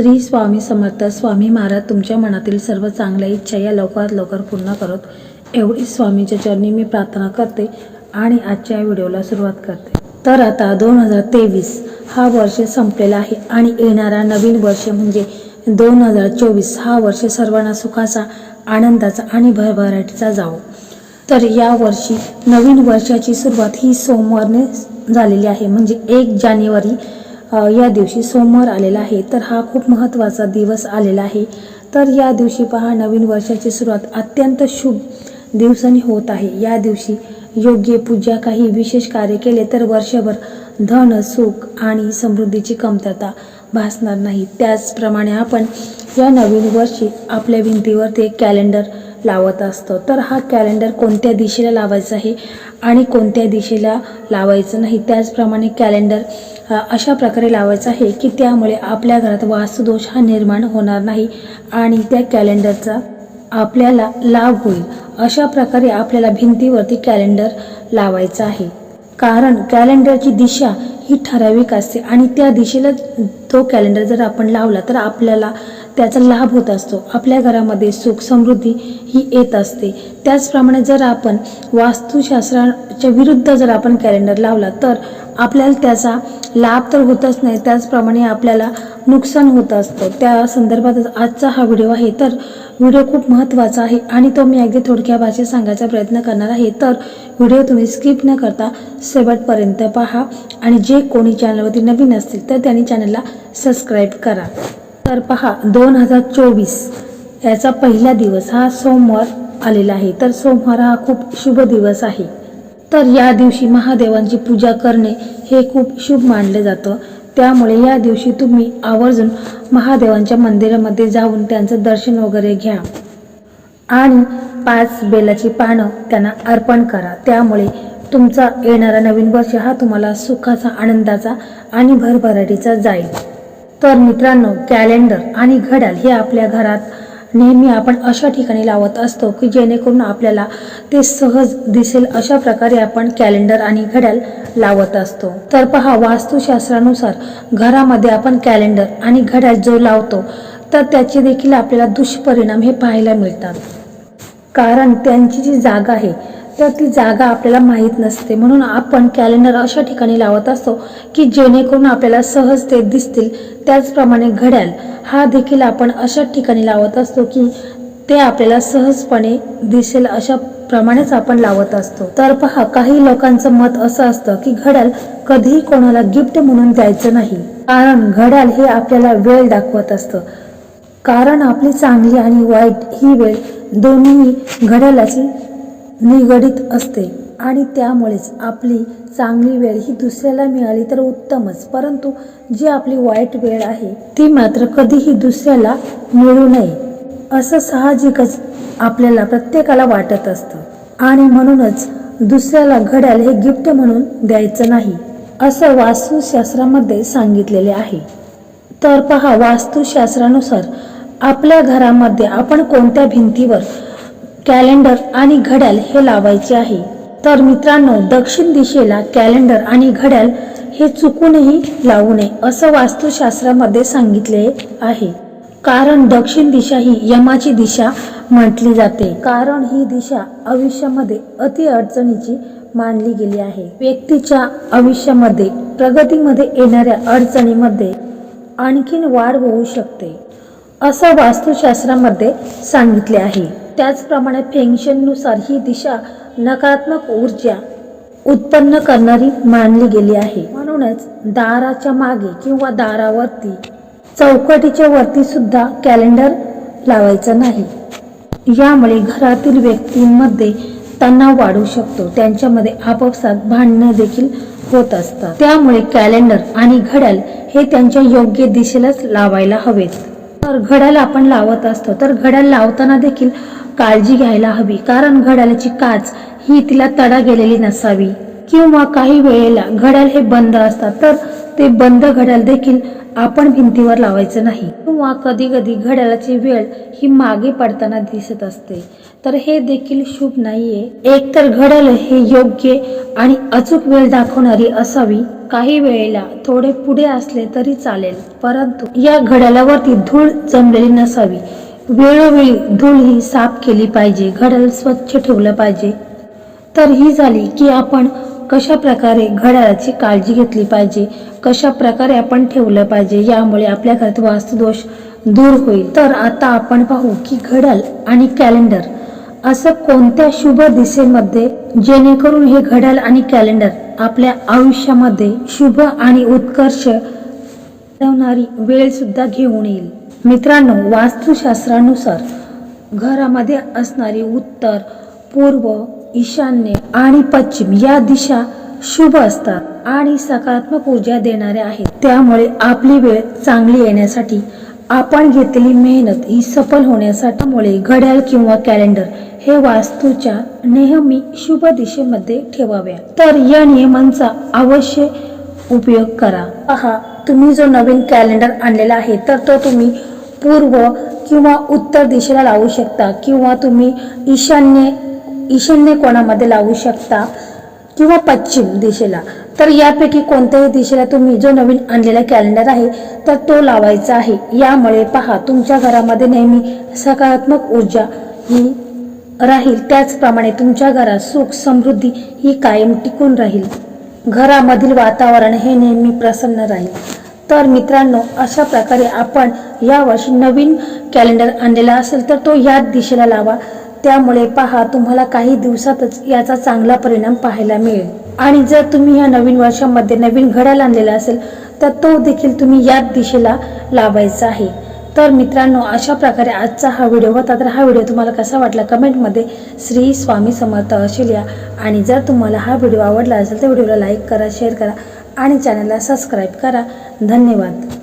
श्री स्वामी समर्थ स्वामी महाराज तुमच्या मनातील सर्व चांगल्या इच्छा या लवकरात लवकर पूर्ण करत एवढी स्वामीच्या चरणी मी प्रार्थना करते आणि आजच्या व्हिडिओला सुरुवात करते. तर आता दोन हजार तेवीस हा वर्ष संपलेला आहे आणि येणारा नवीन वर्ष म्हणजे दोन हजार चोवीस हा वर्ष सर्वांना सुखाचा आनंदाचा आणि भरभराटीचा जावो. तर या वर्षी नवीन वर्षाची सुरुवात ही सोमवारने झालेली आहे. म्हणजे एक जानेवारी या दिवशी सोमवार आलेला आहे. तर हा खूप महत्त्वाचा दिवस आलेला आहे. तर या दिवशी पहा नवीन वर्षाची सुरुवात अत्यंत शुभ दिवसांनी होत आहे. या दिवशी योग्य पूजा काही विशेष कार्य केले तर वर्षभर धन सुख आणि समृद्धीची कमतरता भासणार नाही. त्याचप्रमाणे आपण या नवीन वर्षी आपल्या भिंतीवरती एक कॅलेंडर लावत असतो. तर हा कॅलेंडर कोणत्या दिशेला लावायचा आहे आणि कोणत्या दिशेला लावायचं नाही त्याचप्रमाणे कॅलेंडर अशा प्रकारे लावायचं आहे की त्यामुळे आपल्या घरात वास्तुदोष हा निर्माण होणार नाही आणि त्या कॅलेंडरचा आपल्याला लाभ होईल. अशा प्रकारे आपल्याला भिंतीवरती कॅलेंडर लावायचं आहे. कारण कॅलेंडरची दिशा ही ठराविक असते आणि त्या दिशेला तो कॅलेंडर जर आपण लावला तर आपल्याला त्याचा लाभ होत असतो. आपल्या घरामध्ये सुख समृद्धी ही येत असते. त्याचप्रमाणे जर आपण वास्तुशास्त्राच्या विरुद्ध जर आपण कॅलेंडर लावला तर आपल्याला त्याचा लाभ तर होतच नाही. त्याचप्रमाणे आपल्याला नुकसान होत असतं. त्या संदर्भातच आजचा हा व्हिडिओ आहे. तर व्हिडिओ खूप महत्त्वाचा आहे आणि तो मी अगदी थोडक्या भाषेत सांगायचा प्रयत्न करणार आहे. तर व्हिडिओ तुम्ही स्किप न करता शेवटपर्यंत पहा आणि जे कोणी चॅनलवरती नवीन असतील तर त्यांनी चॅनलला सबस्क्राईब करा. तर पहा दोन हजार चोवीस याचा पहिला दिवस हा सोमवार आलेला आहे. तर सोमवार हा खूप शुभ दिवस आहे. तर या दिवशी महादेवांची पूजा करणे हे खूप शुभ मानलं जातं. त्यामुळे या दिवशी तुम्ही आवर्जून महादेवांच्या मंदिरामध्ये जाऊन त्यांचं दर्शन वगैरे घ्या. आणि पाच बेलाची पानं त्यांना अर्पण करा. त्यामुळे तुमचा येणारा नवीन वर्ष हा तुम्हाला सुखाचा आनंदाचा आणि भरभराटीचा जाईल. तर मित्रांनो कॅलेंडर आणि घड्याळ हे आपल्या घरात नेहमी आपण अशा ठिकाणी लावत असतो की जेणेकरून आपल्याला ते सहज दिसेल अशा प्रकारे आपण कॅलेंडर आणि घड्याळ लावत असतो. तर पहा वास्तुशास्त्रानुसार घरामध्ये आपण कॅलेंडर आणि घड्याळ जो लावतो तर त्याचे देखील आपल्याला दुष्परिणाम हे पाहायला मिळतात. कारण त्यांची जी जागा आहे तर ती जागा आपल्याला माहीत नसते. म्हणून आपण कॅलेंडर अशा ठिकाणी लावत असतो की जेणेकरून आपल्याला सहज ते दिसतील. त्याचप्रमाणे घड्याळ हा देखील आपण अशा ठिकाणी लावत असतो की ते आपल्याला सहजपणे दिसेल अशा प्रमाणेच आपण लावत असतो. तर पहा काही लोकांचं मत असं असतं की घड्याळ कधीही कोणाला गिफ्ट म्हणून द्यायचं नाही. कारण घड्याळ हे आपल्याला वेळ दाखवत असतं. कारण आपली चांगली आणि वाईट ही वेळ दोन्ही घड्याळाची निगडित असते आणि त्यामुळेच आपली चांगली वेळ ही दुसऱ्याला मिळाली तर उत्तमच. परंतु जी आपली वाईट वेळ आहे ती मात्र कधीही दुसऱ्याला मिळू नये. असं साहजिकच आपल्याला प्रत्येकाला वाटत असतं. आणि म्हणूनच दुसऱ्याला घड्याळ हे गिफ्ट म्हणून द्यायचं नाही असं वास्तुशास्त्रामध्ये सांगितलेले आहे. तर पहा वास्तुशास्त्रानुसार आपल्या घरामध्ये आपण कोणत्या भिंतीवर कॅलेंडर आणि घड्याळ हे लावायचे आहे. तर मित्रांनो दक्षिण दिशेला कॅलेंडर आणि घड्याळ हे चुकूनही लावू नये असं वास्तुशास्त्रामध्ये सांगितले आहे. कारण दक्षिण दिशा ही यमाची दिशा म्हटली जाते. कारण ही दिशा आयुष्यामध्ये अति अडचणीची मानली गेली आहे. व्यक्तीच्या आयुष्यामध्ये प्रगतीमध्ये येणाऱ्या अडचणीमध्ये आणखीन वाढ होऊ शकते. असं वास्तुशास्त्रामध्ये सांगितले आहे. त्याचप्रमाणे फेंगशननुसार ही दिशा नकारात्मक ऊर्जा उत्पन्न करणारी मानली गेली आहे. म्हणूनच दाराच्या मागे किंवा दारावरती चौकटीच्या वरती सुद्धा कॅलेंडर लावायचं नाही. यामुळे घरातील व्यक्तींमध्ये तणाव वाढू शकतो. त्यांच्यामध्ये आपापसात भांडणं देखील होत असतात. त्यामुळे कॅलेंडर आणि घड्याळ हे त्यांच्या योग्य दिशेलाच लावायला हवेत. तर घड्याळ आपण लावत असतो. तर घड्याळ लावताना देखील काळजी घ्यायला हवी. कारण घड्याळाची काच ही तिला तडा गेलेली नसावी. किंवा काही वेळेला घड्याळ हे बंद असतात. तर ते बंद घड्याळ देखील आपण भिंतीवर लावायचं नाही. किंवा कधी कधी घड्याळाची वेळ ही मागे पडताना दिसत असते. तर हे देखील शुभ नाहीये. एक तर घड्याळ हे योग्य आणि अचूक वेळ दाखवणारी असावी. काही वेळेला थोडे पुढे असले तरी चालेल. परंतु या घड्याळावरती धूळ जमलेली नसावी. वेळोवेळी धूळ ही साफ केली पाहिजे. घड्याळ स्वच्छ ठेवलं पाहिजे. तर ही झाली की आपण कशा प्रकारे घड्याळाची काळजी घेतली पाहिजे? कशा प्रकारे आपण ठेवलं पाहिजे? यामुळे आपल्या घरात वास्तुदोष दूर होईल. तर आता आपण पाहू की घड्याळ आणि कॅलेंडर असं कोणत्या शुभ दिशेमध्ये? जेणेकरून हे घड्याळ आणि कॅलेंडर आपल्या आयुष्यामध्ये शुभ आणि उत्कर्ष ठेवणारी वेळ सुद्धा घेऊन येईल. मित्रांनो वास्तुशास्त्रानुसार घरामध्ये असणारी उत्तर पूर्व ईशान्य आणि पश्चिम या दिशा शुभ असतात आणि सकारात्मक ऊर्जा देणाऱ्या आहेत. त्यामुळे आपली वेळ चांगली येण्यासाठी आपण घेतलेली मेहनत ही सफल होण्यासाठी मुळे घड्याळ किंवा कॅलेंडर हे वास्तूच्या नेहमी शुभ दिशेमध्ये ठेवाव्या. तर या नियमांचा अवश्य उपयोग करा. पहा तुम्ही जो नवीन कॅलेंडर आणलेला आहे तर तो तुम्ही पूर्व किंवा उत्तर दिशेला लावू शकता किंवा तुम्ही ईशान्य ईशान्य कोणामध्ये लावू शकता किंवा पश्चिम दिशेला. तर यापैकी कोणत्याही दिशेला तुम्ही जो नवीन आणलेला कॅलेंडर आहे तर तो लावायचा आहे. यामुळे पहा तुमच्या घरामध्ये नेहमी सकारात्मक ऊर्जा ही राहील. त्याचप्रमाणे तुमच्या घरात सुख समृद्धी ही कायम टिकून राहील. घरामधील वातावरण हे नेहमी प्रसन्न राहील. तर मित्रांनो अशा प्रकारे आपण यावर्षी नवीन कॅलेंडर आणलेला असेल तर तो याच दिशेला लावा. त्यामुळे पहा तुम्हाला काही दिवसातच याचा चांगला परिणाम पाहायला मिळेल. आणि जर तुम्ही या नवीन वर्षामध्ये नवीन घड्याळ आणलेला असेल तर तो देखील तुम्ही याच दिशेला लावायचा आहे. तर मित्रांनो अशा प्रकारे आजचा हा व्हिडिओ होता. तर हा व्हिडिओ तुम्हाला कसा वाटला कमेंटमध्ये श्री स्वामी समर्थ असे लिहा. आणि जर तुम्हाला हा व्हिडिओ आवडला असेल तर व्हिडिओला लाईक करा शेअर करा आणि चॅनलला सबस्क्राईब करा. धन्यवाद.